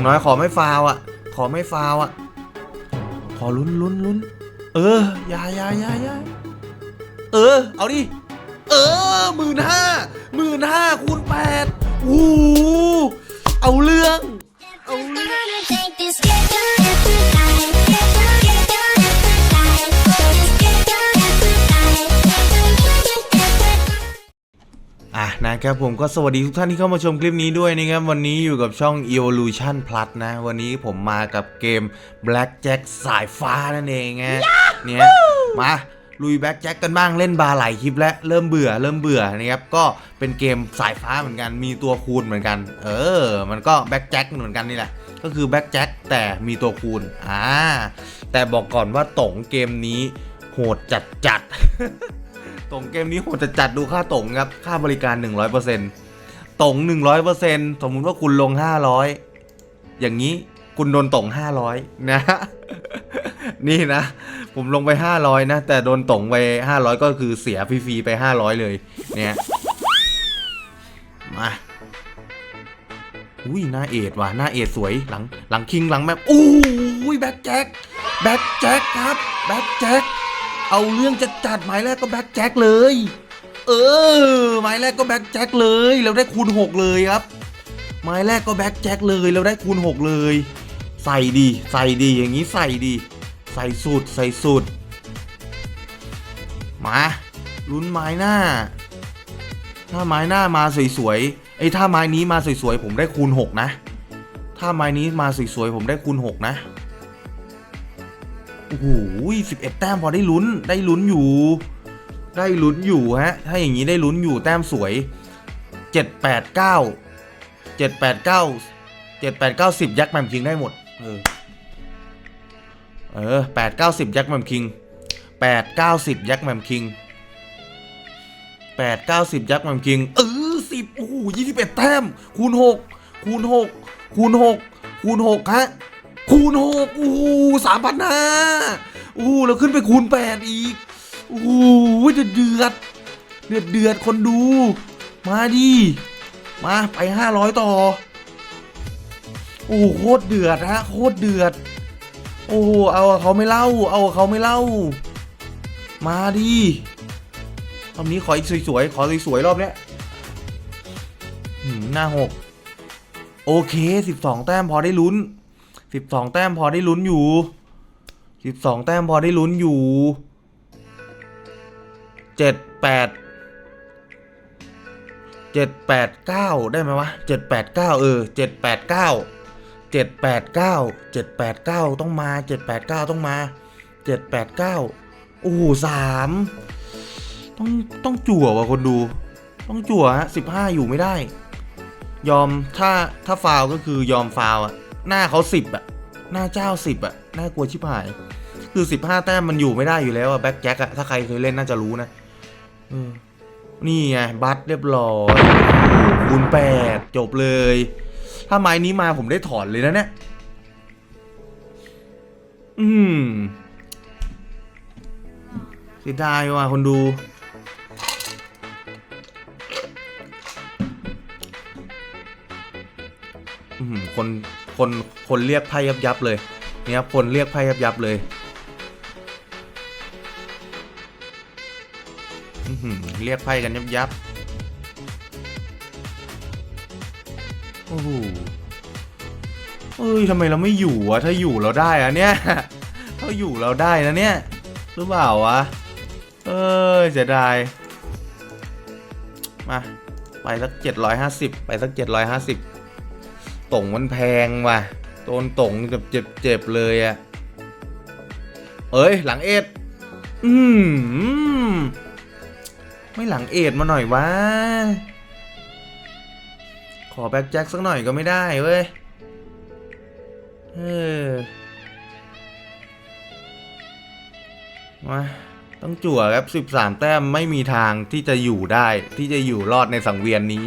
อย่างน้อยขอไม่ฟาวอะ ขอไม่ฟาวอะ ขอลุ้นลุ้นลุ้นเอออยาอยาอยาอยาเออ เอาดิ เออหมื่นห้าหมื่นห้าคูณแปดโอ้โหเอาเรื่อง เอาเรื่อง นะครับผมก็สวัสดีทุกท่านที่เข้ามาชมคลิปนี้ด้วยนะครับวันนี้อยู่กับช่อง Evolution Plus นะ วันนี้ผมมากับเกม Black Jack สายฟ้านั่นเองไงเนี่ยมาลุย Black Jack กันบ้างเล่นบาหลายคลิปแล้วเริ่มเบื่อเริ่มเบื่อนะครับก็เป็นเกมสายฟ้าเหมือนกันมีตัวคูณเหมือนกัน เออ มันก็ Black Jack เหมือนกันนี่แหละก็คือ Black Jack แต่มีตัวคูณอ่าแต่บอกก่อนว่าตงเกมนี้โหดจัดจัด ตรงเกมนี้โหจะจัดดูค่าตรงครับ ค่าบริการ 100%ตรง100%สมมุติว่าคุณลง 500 อย่างนี้คุณโดนตรง500 นะ นี่นะ ผมลงไป 500 นะ แต่โดนตรงไป 500 ก็คือเสียฟรีๆไป 500 เลย เนี่ย มาอุ้ยหน้าเอ็ดว่ะหน้าเอ็ดสวยหลังหลังคิงหลังแมปอู้ยแบ็คแจ็คแบ็คแจ็คครับแบ็คแจ็ค เอาเรื่องจะจัดหมายแรกก็แบ็คแจ็คเลย เออหมายแรกก็แบ็คแจ็คเลยเราได้คูณ 6 เลยครับหมายแรกก็แบ็คแจ็คเลยเราได้คูณ 6 เลย ใส่ดีใส่ดีอย่างนี้ใส่ดี ใส่สุดใส่สุด มาลุ้นไม้หน้า ถ้าไม้หน้ามาสวยๆไอ้ถ้าไม้นี้มาสวยๆผมได้คูณ 6 นะ ถ้าไม้นี้มาสวยๆผมได้คูณ 6 นะ โอ้โหสิบเอ็ดแต้มพอได้ลุ้นได้ลุ้นอยู่ ได้ลุ้นอยู่ฮะ ถ้าอย่างนี้ได้ลุ้นอยู่แต้มสวยเจ็ดแปดเก้าเจ็ดแปดเก้าเจ็ดแปดเก้าสิบยักษ์แมมคิงได้หมด เออเออแปดเก้าสิบยักษ์แมมคิงแปดเก้าสิบยักษ์แมมคิงแปดเก้าสิบยักษ์แมมคิงเออสิบโอ้โหยี่สิบเอ็ดแต้มคูณหกคูณหกคูณหกคูณหกฮะ คูณหกโอ้สามพันห้าโอ้แล้วขึ้นไปคูณแปดอีกโอ้โหเดือดเดือดเดือดเดือดคนดู มาดิมาไปห้าร้อยต่อโอ้โคตรเดือดฮะโคตรเดือด โอ้เอาเขาไม่เล่า เอาเขาไม่เล่า มาดิรอบนี้ขออีกสวยๆขอสวยๆรอบเนี้ยหน้าหกโอเคสิบสองแต้มพอได้ลุ้น สิบสองแต้มพอได้ลุ้นอยู่สิบสองแต้มพอได้ลุ้นอยู่เจ็ดแปดเจ็ดแปดเก้าได้ไหมวะเจ็ดแปดเก้าเออเจ็ดแปดเก้าเจ็ดแปดเก้าเจ็ดแปดเก้าต้องมาเจ็ดแปดเก้าต้องมาเจ็ดแปดเก้าโอ้โหสามต้องต้องจั่วว่ะคนดู ต้องจั่วฮะสิบห้าอยู่ไม่ได้ ยอมถ้าถ้าฟาวก็คือยอมฟาวอะ หน้าเขาสิบอะหน้าเจ้าสิบอะน่ากลัวชิบหาย คือสิบห้าแต้มมันอยู่ไม่ได้อยู่แล้วอะแบ็คแจ็คอะถ้าใครเคยเล่นน่าจะรู้นะนี่ไงบัตเรียบร้อยคูณแปดจบเลย ถ้าไม้นี้มาผมได้ถอนเลยนะเนี่ยอืมเสียดายว่ะคนดูอื้อหือคน คนคนเรียกไพ่ยับยับเลยเนี่ยครับคนเรียกไพ่ยับยับเลยเรียกไพ่กันยับยับโอ้โหเอ้ยทำไมเราไม่อยู่วะ ถ้าอยู่เราได้อะเนี่ย ถ้าอยู่เราได้นะเนี่ยหรือเปล่าวะ เอ้ยเสียดาย มา ไปสักเจ็ดร้อยห้าสิบไปสักเจ็ดร้อยห้าสิบ ต่งมันแพงว่ะโดนต่งเจ็บเจ็บเจ็บเลยอะเอ้ยหลังเอ็ด อืม ไม่หลังเอ็ดมาหน่อยวะ ขอแบ็คแจ็คสักหน่อยก็ไม่ได้เว้ย เออมาต้องจั่วครับ 13 แต้มไม่มีทางที่จะอยู่ได้ที่จะอยู่รอดในสังเวียนนี้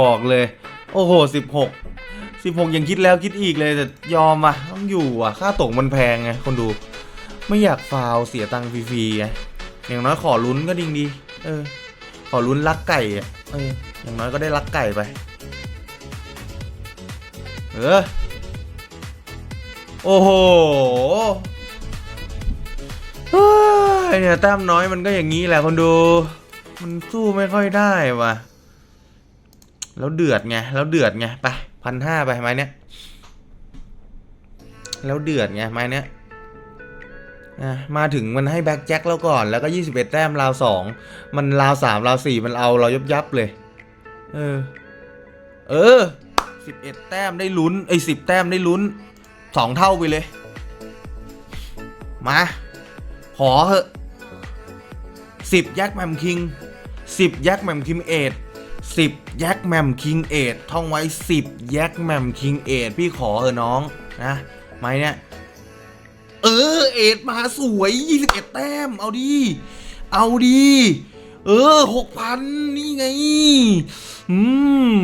บอกเลย โอ้โห16 16ยังคิดแล้วคิดอีกเลยแต่ยอมอะต้องอยู่อะ ค่าตกมันแพงไงคนดูไม่อยากฟาวเสียตังค์ฟรีๆไงอย่างน้อยขอลุ้นก็ดิงดีเออ ขอลุ้นลักไก่อะเอออย่างน้อยก็ได้ลักไก่ไป เออ โอ้โหเฮ้ยเนี่ยแต้มน้อยมันก็อย่างนี้แหละคนดู มันสู้ไม่ค่อยได้ว่ะ แล้วเดือดไง แล้วเดือดไง ไปพันห้าไปไม้เนี้ย แล้วเดือดไงไม้เนี้ยมาถึงมันให้แบ็กแจ็คแล้วก่อน แล้วก็ 21 แต้มราวสอง มันราวสามราวสี่มันเอาเรายับยับเลย เออ เออสิบเอ็ดแต้มได้ลุ้นไอ้สิบแต้มได้ลุ้นสองเท่าไปเลย มา ขอเหอะสิบยักษ์แมมคิงสิบยักษ์แมมคิงเอ็ด 10 แยกแมมคิงเอทท่องไว้ 10 แยกแมมคิงเอทพี่ขอเออน้องนะไม้เนี่ยเออเอทมาสวย 21 แต้ม เอาดี เอาดี เออหกพันนี่ไง อืม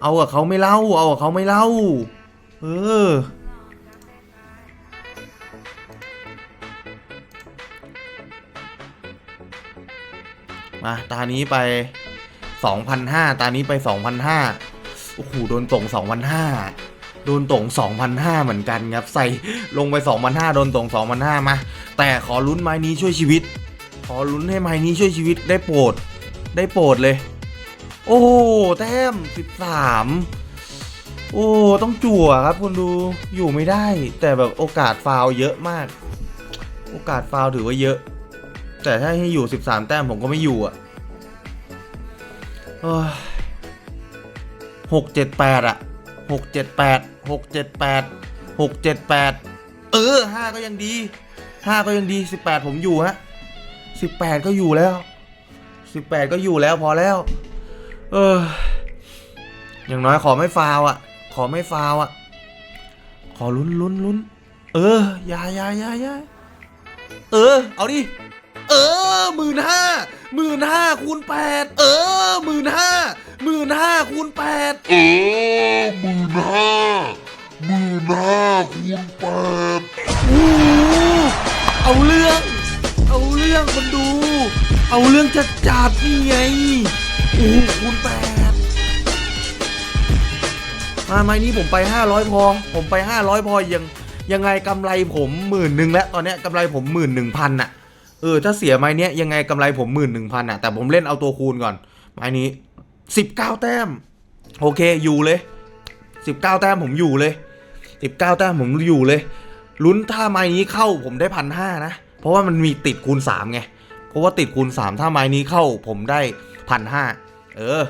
เอากับเขาไม่เล่า เอากับเขาไม่เล่า เออมาตานี้ไป 2,500 ตานี้ไป 2,500 โอ้โห โดนตรง2,500 โดนตรง2,500 เหมือนกันครับ ใส่ลงไป 2,500 โดนตรง2,500 มา แต่ขอลุ้นไม้นี้ช่วยชีวิต ขอลุ้นให้ไม้นี้ช่วยชีวิตได้โปรด ได้โปรดเลย โอ้โหแต้ม 13 โอ้ ต้องจั่วครับคุณดู อยู่ไม่ได้ แต่แบบโอกาสฟาวเยอะมาก โอกาสฟาวถือว่าเยอะ แต่ถ้าให้อยู่ 13 แต้มผมก็ไม่อยู่อะ หกเจ็ดแปดอะหกเจ็ดแปดหกเจ็ดแปดหกเจ็ดแปดเออห้าก็ยังดีห้าก็ยังดีสิบแปดผมอยู่ฮะสิบแปดก็อยู่แล้วสิบแปดก็อยู่แล้วพอแล้ว เออ อย่างน้อยขอไม่ฟาวอะขอไม่ฟาวอะขอลุ้นลุ้นลุ้นเอออย่าอย่าอย่าอย่าเออ เอาดิ ออหมื่นห้าหมื่นห้าคูณแปดเออหมื่นห้าหมื่นห้าคูณแปดเออหมื่นห้าหมื่นห้าคูณแปดโอ้โหเอาเรื่อง เอาเรื่องมันดู เอาเรื่องจัดจัดๆนี่ไงโอ้โหคูณแปดมาไม้นี้ผมไป 500 พอ ผมไป 500 พอยังยังไงกำไรผมหมื่นหนึ่งแล้ว ตอนเนี้ยกำไรผมหมื่นหนึ่งพันอะ เออถ้าเสียไม้เนี้ยยังไงกำไรผมหมื่นหนึ่งพันอะแต่ผมเล่นเอาตัวคูณก่อน ไม้นี้สิบเก้าแต้ม โอเคอยู่เลยสิบเก้าแต้มผมอยู่เลยสิบเก้าแต้มผมอยู่เลยลุ้นถ้าไม้นี้เข้าผมได้พันห้านะ เพราะว่ามันมีติดคูณสามไงเพราะว่าติดคูณสามถ้าไม้นี้เข้าผมได้พันห้าเออ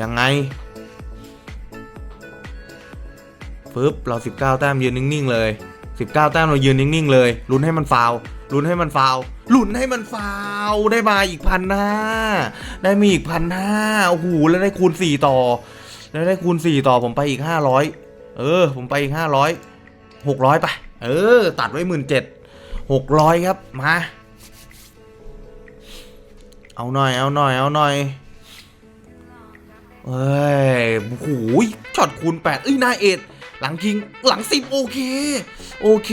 ยังไงฟึบเรา 19 แต้มยืนนิ่ง ๆ เลย 19 แต้มเรายืนนิ่งๆเลยลุ้นให้มันฟาวลุ้นให้มันฟาวลุ้นให้มันฟาวได้มาอีกพันห้าได้มีอีกพันห้าโอ้โหแล้วได้คูณ 4 ต่อ แล้วได้คูณ 4 ต่อผมไปอีก 500 เออ ผมไปอีก 500 600ไปเออ ตัดไว้หมื่นเจ็ดหกร้อยครับมาเอาหน่อย เอาหน่อย เอาหน่อยเฮ้ยโอ้โหช็อตคูณ8เอ้ยนายเอ็ด หลังคิงหลังสิบโอเค โอเค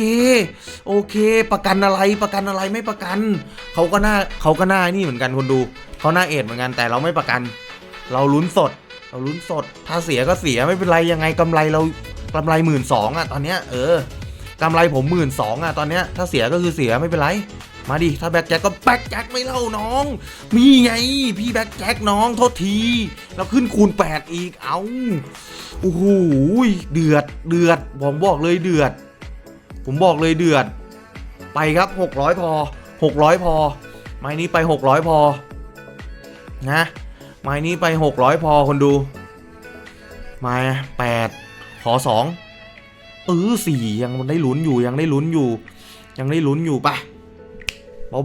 โอเค ประกันอะไรประกันอะไรไม่ประกันเขาก็น่าเขาก็น่านี่เหมือนกันคนดูเขาหน้าเอ็ดเหมือนกันแต่เราไม่ประกัน เราลุ้นสด เราลุ้นสด ถ้าเสียก็เสียไม่เป็นไรยังไงกำไรเรากำไรหมื่นสองอะตอนเนี้ยเออกำไรผมหมื่นสองอะตอนเนี้ยถ้าเสียก็คือเสียไม่เป็นไร มาดิถ้าแบ็คแจ็คก็แบ็คแจ็คไม่เล่าน้อง มีไงพี่แบ็คแจ็คน้องโทษทีเราขึ้นคูณ 8 อีกเอาโอ้โหเดือดเดือดผมบอกเลยเดือด ผมบอกเลยเดือด ไปครับ 600 พอ 600 พอ ไม้นี้ไป 600 พอ นะ ไม้นี้ไป 600 พอคนดูมา8ขอ2เออสี่ยังได้ลุ้นอยู่ยังได้ลุ้นอยู่ ยังได้ลุ้นอยู่ไป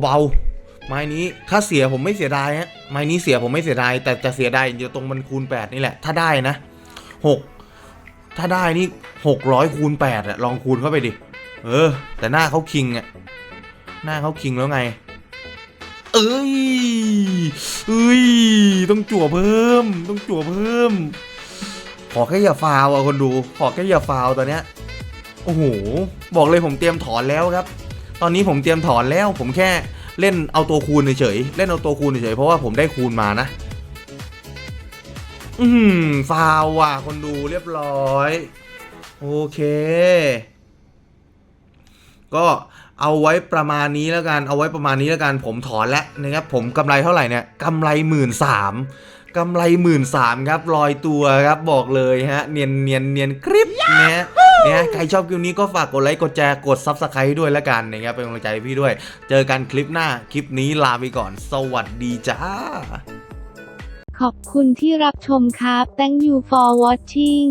เบาๆไม้นี้ถ้าเสียผมไม่เสียดายฮะไม้นี้เสียผมไม่เสียดายแต่จะเสียดายอยู่ตรงมันคูณ 8 นี่แหละ ถ้าได้นะ 6 ถ้าได้นี่ 600คูณ8อะลองคูณเข้าไปดิ เออ แต่หน้าเขาคิงอะหน้าเขาคิงแล้วไง เอ้ยเอ้ยต้องจั่วเพิ่ม ต้องจั่วเพิ่ม ขอแค่อย่าฟาวอะคนดู ขอแค่อย่าฟาวตอนเนี้ยโอ้โห บอกเลยผมเตรียมถอนแล้วครับ ตอนนี้ผมเตรียมถอนแล้ว ผมแค่เล่นเอาตัวคูณเฉยเล่นเอาตัวคูณเฉยเพราะว่าผมได้คูณมานะ อืมฟาวว่ะคนดูเรียบร้อย โอเค ก็เอาไว้ประมาณนี้แล้วกัน เอาไว้ประมาณนี้แล้วกัน ผมถอนแล้วนะครับ ผมกำไรเท่าไหร่เนี่ยกำไรหมื่นสามกำไรหมื่นสามครับลอยตัวครับบอกเลยฮะ เนียนเนียนเนียนกริปนะฮะ เนี่ยใครชอบคลิปนี้ก็ฝากกดไลค์กดแชร์กดซับสไครต์ด้วยละกันนะครับเป็นกำลังใจให้พี่ด้วย เจอกันคลิปหน้าคลิปนี้ลาไปก่อน สวัสดีจ้า ขอบคุณที่รับชมครับ Thank you for watching